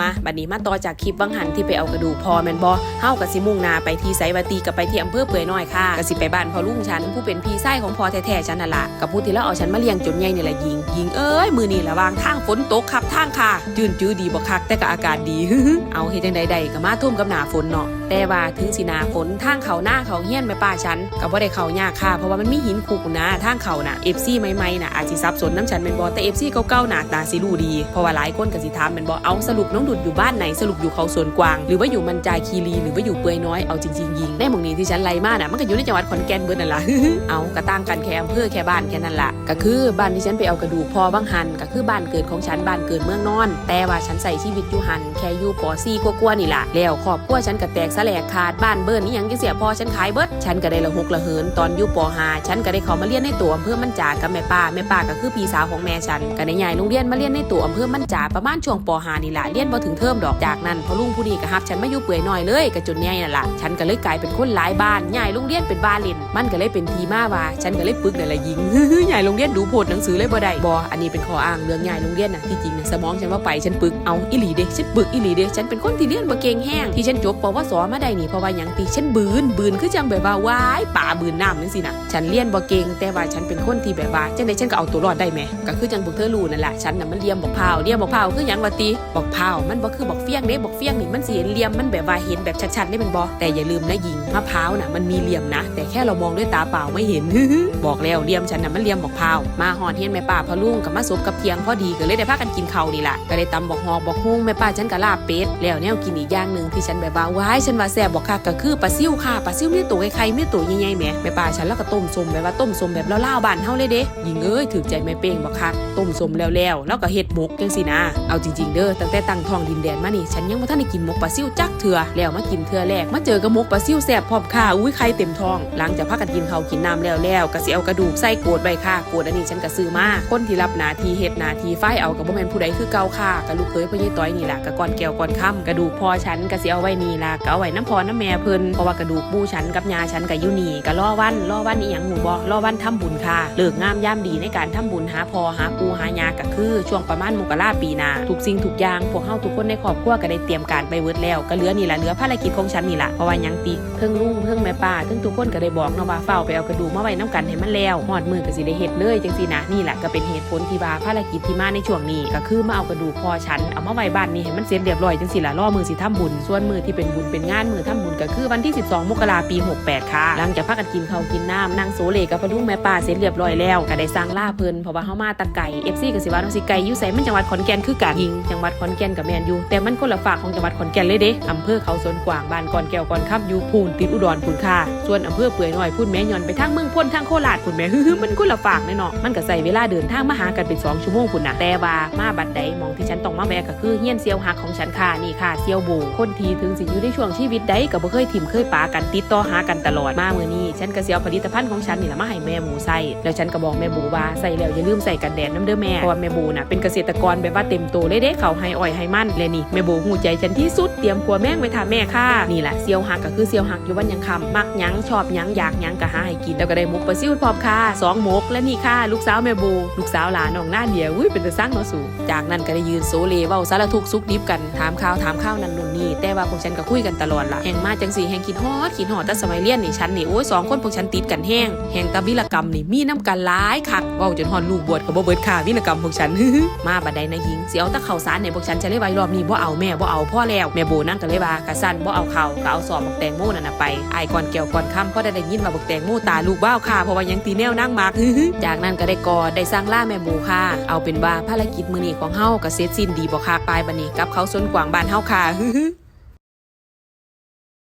มาบัดนี้มาต่อจากคลิปวังหันที่ไปเอากระดูกพอแมนบอเฮากับสิมุ่งนาไปที่ไซวาตีกับไปที่อำเภอเปื่อยน้อยค่ะกับสิไปบ้านพอลุงฉันผู้เป็นพี่ไส้ของพอแท้ๆฉันน่ะละกับผู้ที่แล้วเอาฉันมาเลี้ยงจนใหญ่นี่แหละยิงยิงเอ้ยมือนี่ระวางทางฝนตกขับทางค่ะ จืนจื้อดีบ่คักแต่ก็อากาศดีเอาเฮ็ดจังใดๆก็มาทุ่มกับหนาฝนเนาะแต่ว่าถึงสินาฝนทางเขาหน้าเขาเฮี้ยนแม่ป้าฉันก็บ่าได้เขายากค่ะ เพราะว่ามันมีหินคุกนะทางเขาน่ะ FC ใหม่ๆน่ะอาจสิซับสนน้ำฉันแม่นบ่แต่ FC เก่าๆน่ะตาสิรูดีเพราะว่าหลายคนก็สิถามแม่นบ่เอาสรุปน้องดุดอยู่บ้านไหนสรุปอยู่เขาสวนกวาง หรือว่าอยู่มันจายคีรีหรือว่าอยู่เปื่อยน้อยเอาจริงๆยิงได้หมองนี้ที่ฉันไล่มาน่ะมันก็อยู่ในจังหวัดขอนแก่นเบิดนั่นละเอากระตั้งกันแค่อำเภอแค่บ้านแค่นั้นล่ะก็คือบ้านที่ฉันไปเอากระดูกพอบางหันก็คือบ้านเกิดของฉันบ้านเกิดเมืองนอน แต่ว่าฉันใส่ชีวิตอยู่หันแค่อยู่ปอซี่กลัวๆนี่ละแล้วครอบครัวฉันก็แตกสแลายขาดบ้านเบิ้นนี่ยังจะเสียพอฉันขายเบิร์ดฉันก็ได้ละหกละเหินตอนอยู่ปหาฉันก็ได้เขามาเรียนในตัวอำเภอมันจากับแม่ป้าแม่ป้าก็คือพี่สาวของแม่ฉันก็ได้ย้ายโรงเรียนมาเรียนในตัวอำเภอมันจาประมาณช่วงปหานี่แหละเรียนบ่ถึงเทอมดอกจากนั้นพอลุงผู้นี้ก็ฮับฉันมาอยู่เปื่อยหน้อยเลยก็จนใหญ่นั่นล่ะฉันก็เลยกลายเป็นคนหลายบ้านย้ายโรงเรียนเป็นบ้านเล่นมันก็เลยเป็นทีมาว่า ฉันก็เลยปึกนั่นแหละยิงย้ายโรงเรียนดูโพดหนังสือเลยบ่ได้บ่อันนี้เป็นข้ออ้างเรื่องย้ายโรงเรียนน่ะที่จริงนะสมองฉันว่าไปฉันปึกเอาอีหลีเด้ฉันปึกอีหลีเด้ฉันเป็นคนที่เรียนบ่เก่งแห้งที่ฉันจบปวสมาได้นี่เพราะว่าหยังตีฉันบืนบืนคือจังแบบว่าว้ายป่าบืนน้ำจังซี่น่ะฉันเรียนบ่เก่งแต่ว่าฉันเป็นคนที่แบบว่าจังไดฉันก็เอาตัวรอดได้แหมก็คือจังพวกเธอรู้นั่นแหละฉันน่ะมันเลียมบอกพร้าเลียมบอกพร้าคือยังว่าติบอกพร้ามันบ่คือบอกเฟี้ยงเด้บอกเฟี้ยงนี่มันสิเห็นเลี่ยมมันแบบว่าเห็นแบบชัดๆได้เป็นบ่แต่อย่าลืมนะหญิงมะพร้าวน่ะมันมีเหลี่ยมนะ แต่แค่เรามองด้วยตาเปล่าไม่เห็นบอกแล้วเลี่ยมฉันน่ะมันเลี่ยมบอกพร้าวมาหอนเฮียนแม่ป้าพะลุงกับมาสบกับเทียงพอดีก็เลยได้พากันกินข้าวนี่ล่ะก็ได้ตำบอกฮอกบอกฮุ้งแม่ป้าฉันก็ลาบเป็ดแล้วแนวกินอีกอย่างหนึ่งที่ฉันแบบว่าว้ายฉันว่าแซ่บบอกค่ะก็คือปลาซิ่วค่ะปลาซิ่วมีตัวไข่ๆมีตัวใหญ่ๆแหมแม่ป้าฉันแล้วก็ต้มส้มแบบว่าต้มส้มแบบเล่าๆบ้านเฮาเลยเด้ยิงเอ้ยถือใจแม่เป้งบอกค่ะต้มส้มแล้วแล้วแล้วก็เฮ็ดหมกจังสินะ เอาจริงๆเด้อตั้งแต่ตั้งท้องดินแดนมานี่ฉันยังบ่ทันได้กินหมกปลาซิ่วจักเถื่อแล้วมากินเถื่อแรกมาเจอกับหมกปลาซิ่วแซ่บพร้อมค่ะอุ้ยไข่เต็มท้องหลังจากพักกันกินข้าวกินน้ำแล้วแล้วก็สิเอากระดูกใส่โกดไว้ค่ะโกดอันนี้ฉันก็ซื้อมาคนที่รับหน้าที่เฮ็ดหน้าที่ไฟเอากับบ่แม่นผู้ใดคือเก่าค่ะกับลูกเคยพ่อใหญ่ต้อยนี่ล่ะกับก่อนแก้วก่อนค่ำกระดูกพอฉันก็สิเอาไว้นี่ล่ะก็เอาว้น้ำพอน้ำแม่เพิ่นเพราะว่ากระดูกปู่ฉันกับยาฉันก็อยู่นี่ก็รอวันรอวันอีหยังหมู่บ่รอวันทำบุญค่ะเลิกงามย่ามดีในการทำบุญหาพอหาปูหายาก็คือ ช่วงประมาณมกราปีนาทุกสิ่งทุกอย่างพวกเฮาทุกคนในครอบครัวก็ได้เตรียมการไปเวิร์ดแล้วก็เหลือนี่ละเหลือภารกิจของฉันนี่ละเพราะว่ายังติเพิ่งลุงเพิ่งแม่ป้าเพิ่งทุกคนก็ได้บอกนะว่าเฝ้าไปเอากระดูกมาไว้น้ำกันให้มันแล้วหอดมือก็สิได้เฮ็ดเลยจังซี่นะนี่แหละก็เป็นเหตุผลที่ว่าภารกิจที่มาในช่วงนี้ ก็คือมาเอากระดูกพอฉันเอามาไว้บ้านนี้ให้มันเสร็จเรียบร้อยจังซี่ล่อมือสิทำบุญส่วนมือที่เป็นบุญเป็นงงานมือทำบุญก็คือวันที่ 12 มกราปี 68 ค่ะ หลังจากพักกันกินข้าวกินน้ำนั่งโซเลกับพอลุงแม่ป้าเสร็จเรียบร้อยแล้วก็ได้สร้างล่าเพลินเพราะว่าเฮามาตะไก่ FC ก็สิวาน้องสิไก่อยู่ไสมันจังหวัดขอนแก่นคือกันยิงจังหวัดขอนแก่นกับแมนอยู่แต่มันคนละฝากของจังหวัดขอนแก่นเลยเด้อำเภอเขาสวนกวางบ้านก่อนแก้วก่อนค่ำอยู่พูนติดอุดรพูนค่ะส่วนอำเภอเปื่อยน้อยพูนแม่ย่อนไปทางเมืองพ้นทางโคราชพูนแม่ฮึ่มมันคนละฝากแน่เนาะมันก็ใส่เวลาเดินทางมาหากันเป็น2ชั่วโมงพุ่นน่ะแต่ว่ามาบัดใดมองที่ฉันต้องมาแวะก็คือเฮียนเซียวหักของฉันค่ะนี่ค่ะเซียวโบคนทีถึงสิอยู่ในช่วงชีีวิตใดก็บ่เคยถิ่มเคยปากันติดต่อหากันตลอดมาเมื้อนี้ฉันก็สิเอาผลิตภัณฑ์ของฉันนี่ละมาให้แม่หมูใส่แล้วฉันก็บอกแม่หมูว่าใส่แล้วอย่าลืมใส่กันแดดน้ำเด้อแม่เพราะว่าแม่หมูน่ะเป็นเกษตรกรแบบว่าเต็มโตเลยเด้เขาให้อ้อยให้มันและนี่แม่หมูหูใจฉันที่สุดเตรียมครัวแม่งไว้ทาแม่ค่ะนี่แหละเซียวหักก็คือเซียวหักอยู่วันยังคำมักยังชอบยังอยากยังก็หาให้กินแล้วก็ได้หมกปลาซิวพร้อมค่ะสองหมกและนี่ค่ะลูกสาวแม่บูลูกสาวหลานน้องหน้าเดียวอุ้ยเป็นตาสร้างเนาะสูจากนั้นก็ได้ยืนโซเลเว้าสารทุกข์สุขดิบกันถามข่าวถามข้าวนั่นนู่นนี่แต่ว่าพวกฉันก็คุยกันตลอดล่ะแห่งมาจังสีแห่งคิดฮอดคิดฮอดแต่สมัยเรียนนี่ฉันนี่โอ้ยสองคนพวกฉันติดกันแห้งแห่งตะวิรกรรมนี่มีน้ำกันหลายคักเว้าจนฮอดลูกบวชก็บ่เบิดค่าวิรกรรมพวกฉันมาบัดใดนะหญิงสิเอาตะเข้าสารในพวกฉันจะเลยไว้รอบนี้บ่เอาแม่บ่เอาพ่อแล้วแม่โบนั่งก็เลยว่ากะสั่นบ่เอาเข้าก็เอาสอบบักแตงโมนั่นน่ะไปอายก่อนแก้วก่อนค่ำพอได้ได้ยินว่าบักแตงโมตาลูกบ้าวค่ะเพราะว่ายังตีแนวนั่งมากจากนั้นก็ได้กอดได้สร้างล่าแม่โบค่ะ เอาเป็นว่าภารกิจมื้อนี้ของเฮาก็เสร็จสิ้นดีบ่ค่ะปลายบัดนี้กับเขาสนกวางบ้านเฮาค่ะ